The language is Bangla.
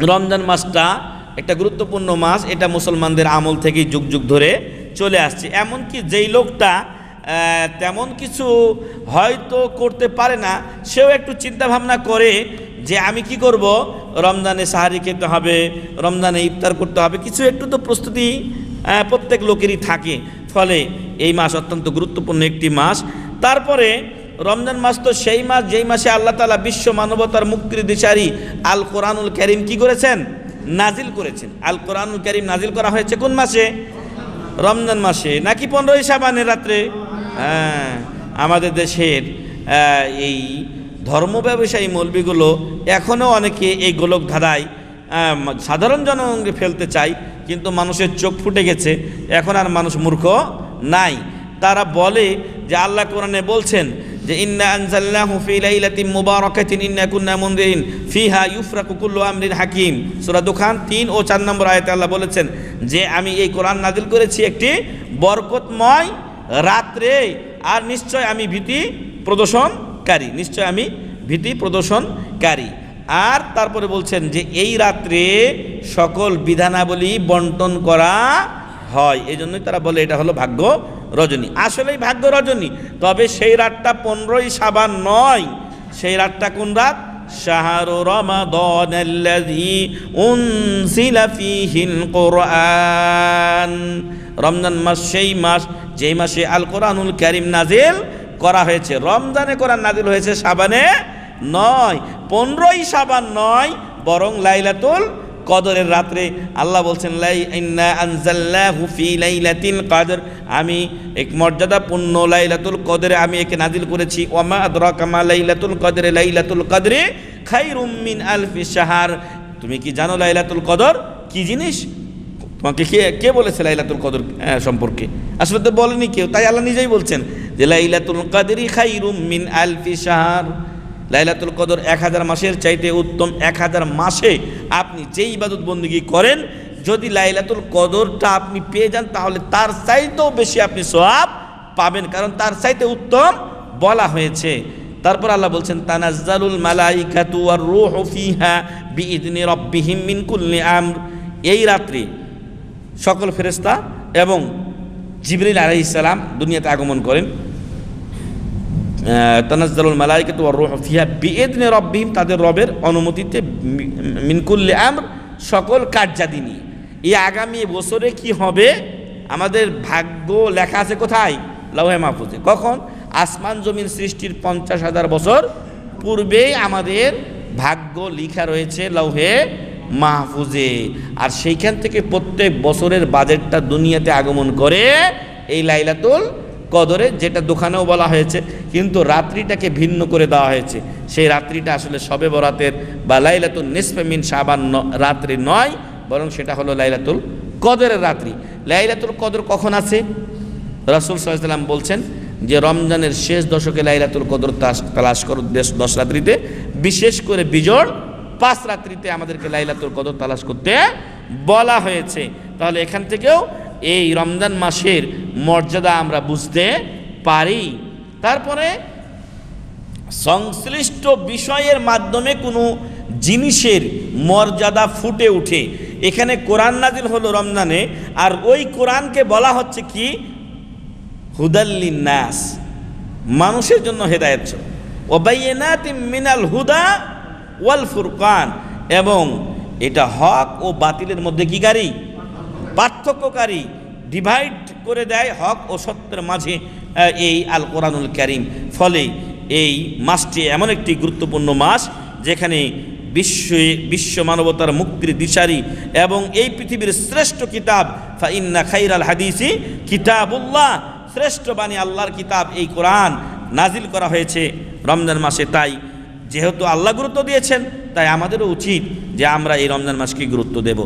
রমজান মাসটা একটা গুরুত্বপূর্ণ মাস, এটা মুসলমানদের আমল থেকেই যুগ যুগ ধরে চলে আসছে। এমনকি যেই লোকটা তেমন কিছু হয়তো করতে পারে না, সেও একটু চিন্তা ভাবনা করে যে আমি কি করব? রমজানে সাহারি খেতে হবে, রমজানে ইফতার করতে হবে, কিছু একটু তো প্রস্তুতি প্রত্যেক লোকেরই থাকে। ফলে এই মাস অত্যন্ত গুরুত্বপূর্ণ একটি মাস। তারপরে রমজান মাস তো সেই মাস, যেই মাসে আল্লাহ তালা বিশ্ব মানবতার মুক্তির দিশারি আল কোরআনুল করিম কি করেছেন? নাজিল করেছেন। আল কোরআনুল করিম নাজিল করা হয়েছে কোন মাসে? রমজান মাসে। নাকি পনেরোই সাবানের রাত্রে? হ্যাঁ আমাদের দেশের এই ধর্ম ব্যবসায়ী মৌলবিগুলো এখনও অনেকে এই গোলক ধাঁধায় সাধারণ জনগণকে ফেলতে চায়, কিন্তু মানুষের চোখ ফুটে গেছে। এখন আর মানুষ মূর্খ নাই। তারা বলে যে আল্লাহ কোরআনে বলছেন যে ইন্না আনজাল্লাহু ফি লাইলাতিন মুবারাকাতিন ইন্না কুন্না মুনদিরিন ফিহা ইউফরাকু কুল্লু আমরিন হাকিম। সূরা দুখান 3 ও 4 নম্বর আয়াতে আল্লাহ বলেছেন, যে আমি এই কোরআন নাজিল করেছি একটি বরকতময় রাত্রে, আর নিশ্চয় আমি ভীতি প্রদর্শনকারী, নিশ্চয় আমি ভীতি প্রদর্শনকারী। আর তারপরে বলছেন যে এই রাত্রে সকল বিধানাবলী বন্টন করা হয়। এই জন্যই তারা বলে এটা হলো ভাগ্য রজনী। আসলেই ভাগ্য রজনী। তবে সেই রাতটা পনেরোই সাবান নয়। সেই রাতটা কোন রাত? শাহরু রমাদান কোরআন। রমজান মাস সেই মাস, যেই মাসে আল কোরআনুল কারীম নাজিল করা হয়েছে। রমজানে কোরআন নাজিল হয়েছে সাবানে নয়। পনেরোই সাবান নয়, বরং লাইলাতুল কদরের রাত্রে আল্লাহ বলছেন কদর। আমি এক মর্যাদাপূর্ণ লাইলাতুল কদরে আমি একে নাজিল করেছি। ওমা আদরাকা মা লাইলাতুল কদরে লাইলাতুল কদরে খাইরুম মিন আলফি শাহর। তুমি কি জানো লাইলাতুল কদর? কি জিনিস? তোমাকে কে কে বলেছে লাইলাতুল কদর সম্পর্কে? আসলে তো বলেনি কেউ, তাই আল্লাহ নিজেই বলছেন যে, লাইলাতুল কদরি খাইরুম মিন আলফি শাহর। লাইলাতুল কদর এক হাজার মাসের চাইতে উত্তম এক হাজার মাসে আপনি যেই ইবাদত বন্দী করেন, যদি লাইলাতুল কদরটা আপনি পেয়ে যান, তাহলে তার চাইতেও বেশি আপনি সওয়াব পাবেন, কারণ তার চাইতে উত্তম বলা হয়েছে। তারপর আল্লাহ বলছেন, তানাজ্জালুল মালাইকাতু আর রূহু ফিহা বিইذনি রাব্বিহিম মিন কুল্লি আমর। এই রাত্রি সকল ফেরেশতা এবং জিবরিল আলাইহিস সালাম দুনিয়াতে আগমন করেন। তানাজ্জালুল মালাইকাতু ওয়ার রূহু ফিহা তাদের রবের অনুমতিতে মিনকুল্লি আমর, সকল কার্যাদি নিয়ে। এই আগামী বছরে কি হবে? আমাদের ভাগ্য লেখা আছে কোথায়? লৌহে মাহফুজে। কখন? আসমান জমিন সৃষ্টির পঞ্চাশ হাজার বছর পূর্বেই আমাদের ভাগ্য লেখা রয়েছে লৌহে মাহফুজে। আর সেইখান থেকে প্রত্যেক বছরের বাজেটটা দুনিয়াতে আগমন করে এই লাইলাতুল কদরে, যেটা দোকানেও বলা হয়েছে, কিন্তু রাত্রিটাকে ভিন্ন করে দেওয়া হয়েছে। সেই রাত্রিটা আসলে সবে বরাতের বা লাইলাতুল নিসফেমিন সাবান রাত্রি নয়, বরং সেটা হলো লাইলাতুল কদরের রাত্রি। লাইলাতুল কদর কখন আছে? রাসুল সাল্লাম বলছেন যে রমজানের শেষ দশকে লাইলাতুল কদর তালাশ করো দেশ- দশ রাত্রিতে, বিশেষ করে বিজোড় পাঁচ রাত্রিতে আমাদেরকে লাইলাতুল কদর তালাশ করতে বলা হয়েছে। তাহলে এখান থেকেও এই রমজান মাসের মর্যাদা আমরা বুঝতে পারি। তারপরে সংশ্লিষ্ট বিষয়ের মাধ্যমে কোনো জিনিসের মর্যাদা ফুটে উঠে এখানে কোরআন নাজিল হলো রমজানে, আর ওই কোরআনকে বলা হচ্ছে কি? হুদাল্লিন নাস মানুষের জন্য হেদায়ত ওবাইনাতি মিনাল হুদা ওয়াল ফুরকান। এবং এটা হক ও বাতিলের মধ্যে কি গাড়ি? পার্থক্যকারী ডিভাইড করে দেয় হক ও সত্যের মাঝে এই আল কোরআনুল করিম। ফলে এই মাসটি এমন একটি গুরুত্বপূর্ণ মাস যেখানে বিশ্বে, বিশ্ব মানবতার মুক্তির দিশারি এবং এই পৃথিবীর শ্রেষ্ঠ কিতাব, ফাইন্না খাইরাল হাদিসি কিতাবুল্লাহ, শ্রেষ্ঠ বাণী আল্লাহর কিতাব এই কোরআন নাজিল করা হয়েছে রমজান মাসে। তাই যেহেতু আল্লাহ গুরুত্ব দিয়েছেন, তাই আমাদেরও উচিত যে আমরা এই রমজান মাসকে গুরুত্ব দেব।